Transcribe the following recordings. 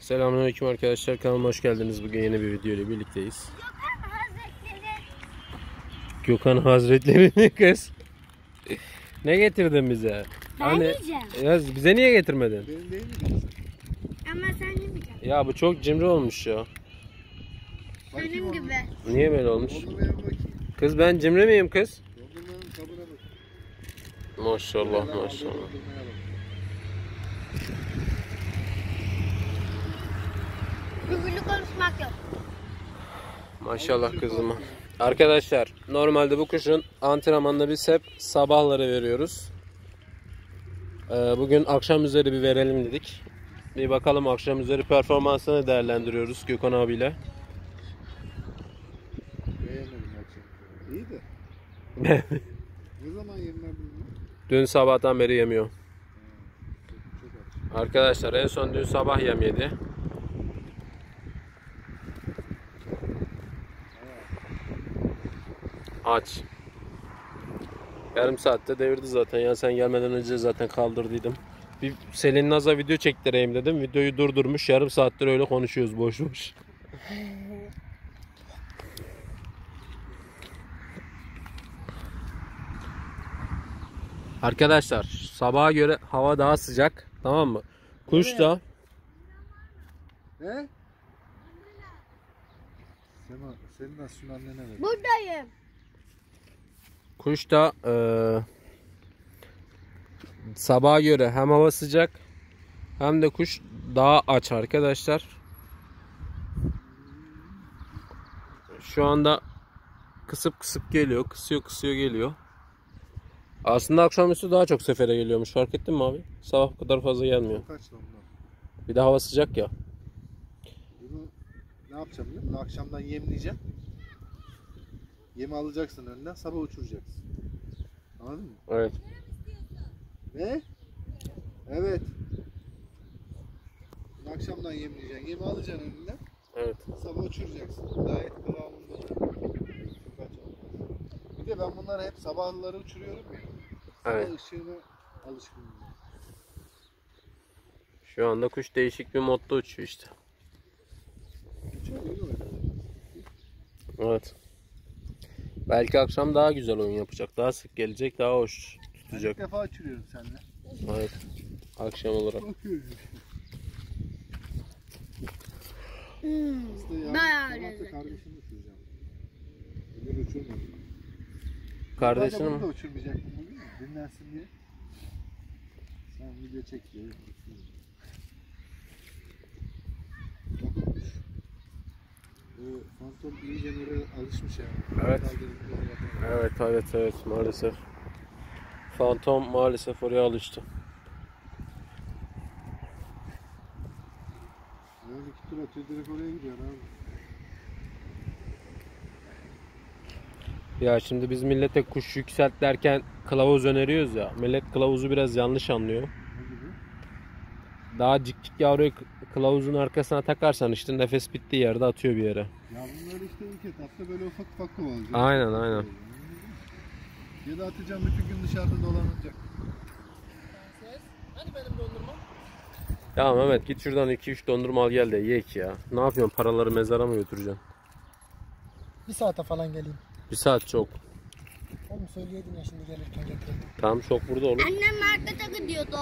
Selamünaleyküm arkadaşlar. Kanalıma hoş geldiniz. Bugün yeni bir video ile birlikteyiz. Gökhan Hazretleri ne kız? Ne getirdin bize? Ben yiyeceğim. Ya bize niye getirmedin? Benim değil mi? Ama sen yemeyeceksin. Ya bu çok cimri olmuş ya. Benim gibi. Niye böyle olmuş? Kız ben cimri miyim kız? Maşallah Ben maşallah. dondurmaya bak. Küfürlü konuşmak yok. Maşallah kızıma. Arkadaşlar normalde bu kuşun antrenmanını biz hep sabahları veriyoruz. Ee, bugün akşam üzeri bir verelim dedik. Bir bakalım akşam üzeri performansını değerlendiriyoruz Gökhan abiyle. İyi de. Ne zaman yemler? Dün sabahtan beri yemiyor. Arkadaşlar en son dün sabah yem yedi. Aç. Yarım saatte devirdi zaten ya sen gelmeden önce zaten kaldırdıydım. Bir Selin Naz'a video çektireyim dedim. Videoyu durdurmuş. Yarım saattir öyle konuşuyoruz boş boş. Arkadaşlar sabaha göre hava daha sıcak. Tamam mı? Kuş da He? Sema, senin şunu annene ver. Buradayım. Kuş da eee sabaha göre hem hava sıcak hem de kuş daha aç arkadaşlar. Şu anda kısıp kısıp geliyor. Kısıyor kısıyor geliyor. Aslında akşamüstü daha çok sefere geliyormuş. Fark ettin mi abi? Sabah bu kadar fazla gelmiyor. Bir de hava sıcak ya. Bunu ne yapacağım musun? Akşamdan yemleyeceğim. Yemi alacaksın önden sabah uçuracaksın. Anladın mı? Evet. Ne? Evet. Akşamdan yemleyeceksin. Yemi alacaksın önünden. Evet. Sabah uçuracaksın. Gayet kıvamında. Çok aç. Bir de ben bunları hep sabahları uçuruyorum ya. Sabah Evet. ışığına alışkınım. Şu anda kuş değişik bir modda uçuyor işte. Uçuyor değil mi? Evet. Belki akşam daha güzel oyun yapacak. Daha sık gelecek, daha hoş Ben tutacak. ilk defa uçuruyorum seninle. Evet. Akşam olarak. Hmm. Bayağı lezzetli. kardeşimi uçuracağım. Bugün uçurmadım. Kardeşin Ben de mi? uçurmayacaktım bugün. Dinlensin diye. Sen video çek diye. uçuruyorum. Bakın kuş. Bu fantom iyice oraya alışmış yani. Evet. Evet, evet, evet maalesef. Fantom maalesef oraya alıştı. Yani iki tur atıyor direkt oraya gidiyor abi. Ya şimdi biz millete kuş yükselt derken kılavuz öneriyoruz ya. Millet kılavuzu biraz yanlış anlıyor. Daha cikcik yavruyu k- kılavuzun arkasına takarsan işte nefes bittiği yerde atıyor bir yere. Ya bunlar işte ilk etapta böyle ufak ufak kovalayacak. Aynen, aynen. Ya da atacağım bütün gün dışarıda dolanacak. Ya Mehmet git şuradan 2-3 dondurma al gel de yek ya. Ne yapıyorsun paraları mezara mı götüreceksin? Bir saate falan geleyim. Bir saat çok. Oğlum söyleyeydin ya şimdi gelirken getirdim. Tamam çok burada olur. Annem markete gidiyordu.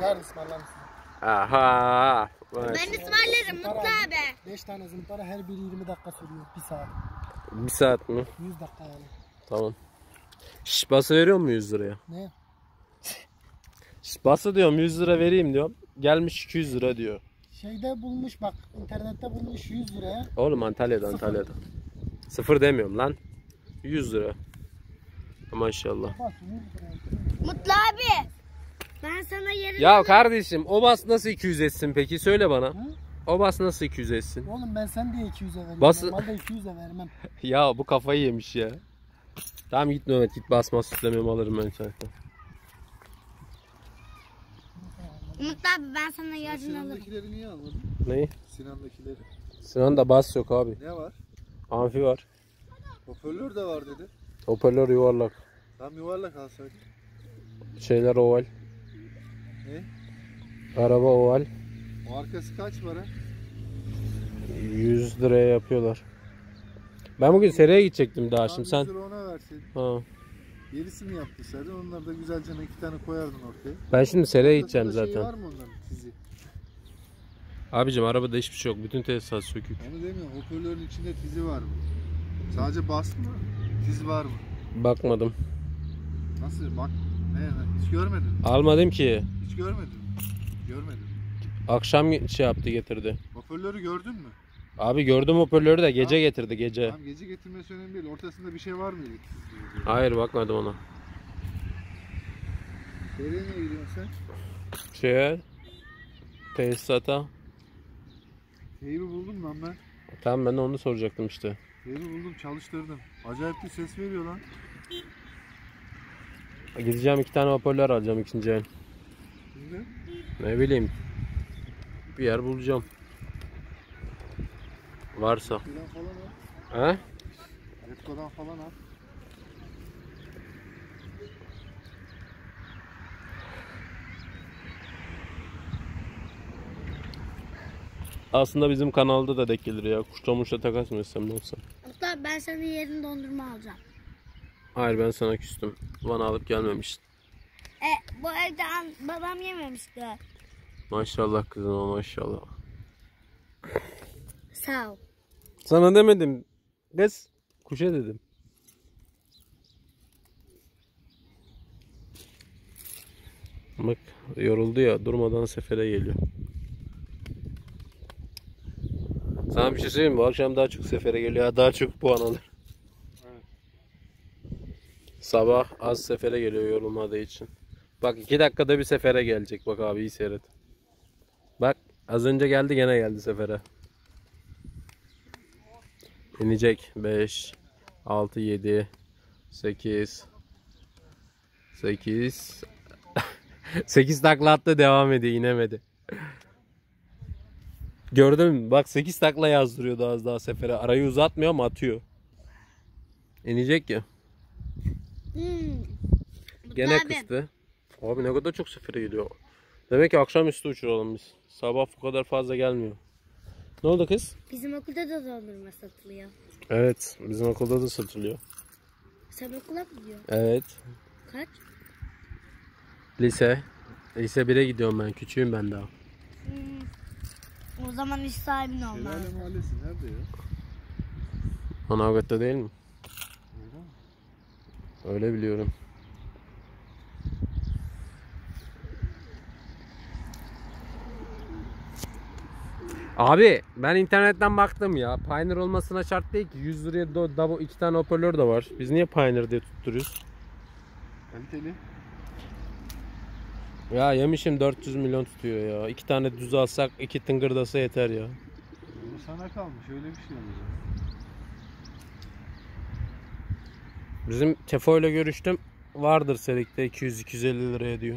Yarın ısmarlar mısın? Aha. Ben ısmarlarım Mutlu abi. 5 tane zımpara her biri 20 dakika sürüyor. 1 saat. Bir saat mi? 100 dakika yani. Tamam. Şş, bası veriyor mu 100 liraya? Ne? Şş, bası diyorum 100 lira vereyim diyorum. Gelmiş 200 lira diyor. Şeyde bulmuş bak internette bulmuş 100 liraya. Oğlum Antalya'da Sıfır. Antalya'da. Sıfır demiyorum lan. 100 lira. Maşallah. Bak 100 liraya. Mutlu abi. Ben sana yarın Ya kardeşim o bas nasıl 200 etsin peki söyle bana. Hı? O bas nasıl 200 etsin? Oğlum ben sen diye 200'e veriyorum. Bas- Normalde 200'e vermem. Ya bu kafayı yemiş ya. Tamam git Mehmet git basma süslememi alırım ben zaten. Mutlu abi ben sana yarın alırım. Sinan'dakileri niye almadın? Neyi? Sinan'dakileri. Sinan'da bas yok abi. Ne var? Amfi var. Hoparlör de var dedi. Hoparlör yuvarlak. Tam yuvarlak alsaydık. Şeyler oval. Ne? Araba oval. O Markası kaç para? 100 liraya yapıyorlar. Ben bugün seriye gidecektim daha şimdi 100 sen. lira ona verseydin. Ha. Gerisini yaptıysaydın onları da güzelce iki tane koyardın ortaya. Ben şimdi Ortasında gideceğim Şey zaten. var mı onların tizi? Abicim arabada hiçbir şey yok. Bütün tesisat sökük. Onu demiyorum. Hoparlörün içinde tizi var mı? Sadece bas mı? Tiz var mı? Bakmadım. Nasıl? Bak. Hiç görmedin. Almadım ki. Hiç görmedin. Görmedim. Akşam şey yaptı getirdi. Hoparlörü gördün mü? Abi gördüm hoparlörü de gece getirdi gece. Tamam gece getirmesi önemli değil. Ortasında bir şey var mıydı? Hayır bakmadım ona. Nereye niye gidiyorsun sen? Şeye tesisata. Teybi buldum lan ben. Tamam ben de onu soracaktım işte. Teybi buldum çalıştırdım. Acayip bir ses veriyor lan. Gideceğim iki tane hoparlör alacağım ikinci el. Ne bileyim. Bir yer bulacağım. Varsa. He? Redco'dan falan al. Aslında bizim kanalda da denk gelir ya. Kuşla muşla takas mı etsem ne olsa. Abi ben sana yerin dondurma alacağım. Hayır ben sana küstüm. Bana alıp gelmemiştin. E bu evde an- babam yememişti. Maşallah kızıma maşallah. Sağ ol. Sana demedim. Kız. Kuşa dedim. Bak yoruldu ya durmadan sefere geliyor. Sana bir şey söyleyeyim mi? Bu akşam daha çok sefere geliyor. Daha çok puan alır. Sabah az sefere geliyor yorulmadığı için. Bak iki dakikada bir sefere gelecek. Bak abi iyi seyret. Bak az önce geldi gene geldi sefere. İnecek. 5, 6, 7, 8, 8, 8 takla attı devam ediyor inemedi. Gördün mü? Bak 8 takla yazdırıyordu az daha sefere. Arayı uzatmıyor ama atıyor. İnecek ya. Gene abi, kıstı. Abi ne kadar çok sefere geliyor. Demek ki akşamüstü uçuralım biz. Sabah bu kadar fazla gelmiyor. Ne oldu kız? Bizim okulda da dondurma satılıyor. Evet, bizim okulda da satılıyor. Sen okula mı gidiyorsun? Evet, Kaç? lise. Lise 1'e gidiyorum ben, küçüğüm ben daha. Hmm. O zaman iş sahibin olmaz. Şelale Mahallesi nerede ya? Manavgat'ta değil mi? Öyle biliyorum. Abi ben internetten baktım ya. Pioneer olmasına şart değil ki. 100 liraya do, double, iki tane hoparlör de var. Biz niye Pioneer diye tutturuyoruz? Kaliteli. Ya yemişim 400 milyon tutuyor ya. İki tane düz alsak iki tıngırdasa yeter ya. Bu sana kalmış. Öyle bir şey olacak. Bizim Tefo ile görüştüm. Vardır Selik'te 200-250 liraya diyor.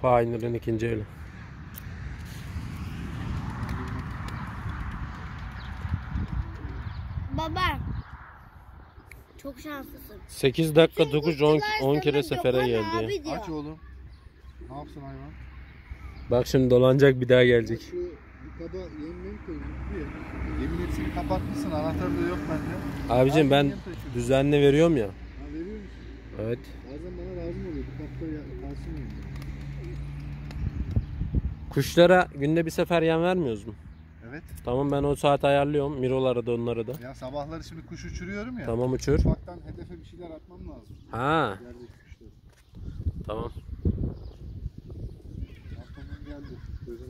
Pioneer'ın ikinci eli. Baba. Çok şanslısın. 8 dakika 9 10, 10 kere Gökhan sefere geldi. ya. abi diyor. Aç oğlum. Ne yapsın hayvan? Bak şimdi dolanacak bir daha gelecek. Şu koyun. mutlu ya. Yemin hepsini kapatmışsın. Anahtarı da yok bende. Abicim ben düzenli veriyorum ya. Ha veriyor musun? Evet. Bazen bana lazım oluyor. Bir kapta ya- kalsın mı? Kuşlara günde bir sefer yem vermiyoruz mu? Evet. Tamam ben o saat ayarlıyorum. Miroları da onları da. Ya sabahları şimdi kuş uçuruyorum ya. Tamam uçur. Ufaktan hedefe bir şeyler atmam lazım. Ha Yerdeki kuşları. tamam. Arkamdan geldi. Gözüm.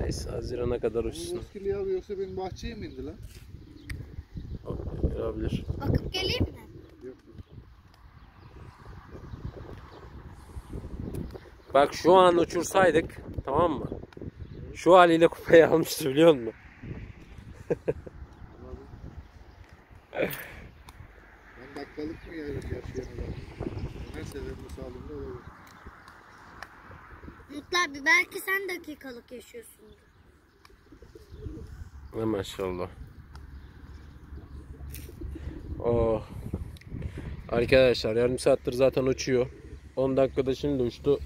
Neyse Haziran'a kadar Bu uçsun. Roskilde yavru yoksa benim bahçeye mi indi lan? Olabilir. Bakıp geleyim mi? Yok. Bak şu an uçursaydık tamam mı? Şu haliyle kupayı almıştı biliyor musun? Ben dakikalık mı geldim yaşayan adam? Her seferinde sağlığında olabilir. Mutlu abi belki sen dakikalık yaşıyorsun. Ne maşallah. Oh. Arkadaşlar yarım saattir zaten uçuyor. 10 dakikada şimdi uçtu.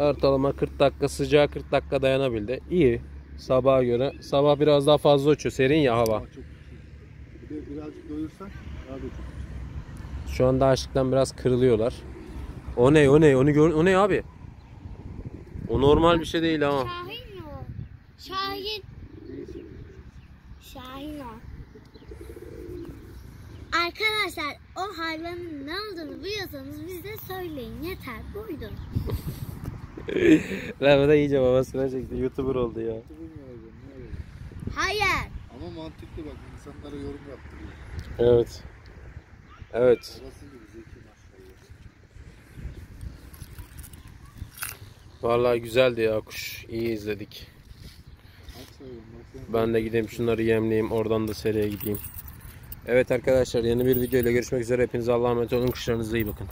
Ortalama 40 dakika sıcağı 40 dakika dayanabildi. İyi. Sabaha göre. Sabah biraz daha fazla uçuyor. Serin ya hava. Bir de birazcık doyursan daha da çok. Şu anda açlıktan biraz kırılıyorlar. O ne o ne onu gör o ne abi? O normal bir şey değil ha. Şahin mi o? Şahin. Şahin o. Arkadaşlar o hayvanın ne olduğunu biliyorsanız bize söyleyin. Yeter. Buydu. Rahmet iyice babasına çekti. Youtuber oldu ya. Hayır. Ama mantıklı bak insanlara yorum yaptırıyor. Evet. Evet. Babası gibi zeki maşallah. Vallahi güzeldi ya kuş. İyi izledik. Ben de gideyim şunları yemleyeyim. Oradan da seriye gideyim. Evet arkadaşlar yeni bir video ile görüşmek üzere. Hepinize Allah'a emanet olun. Kuşlarınıza iyi bakın.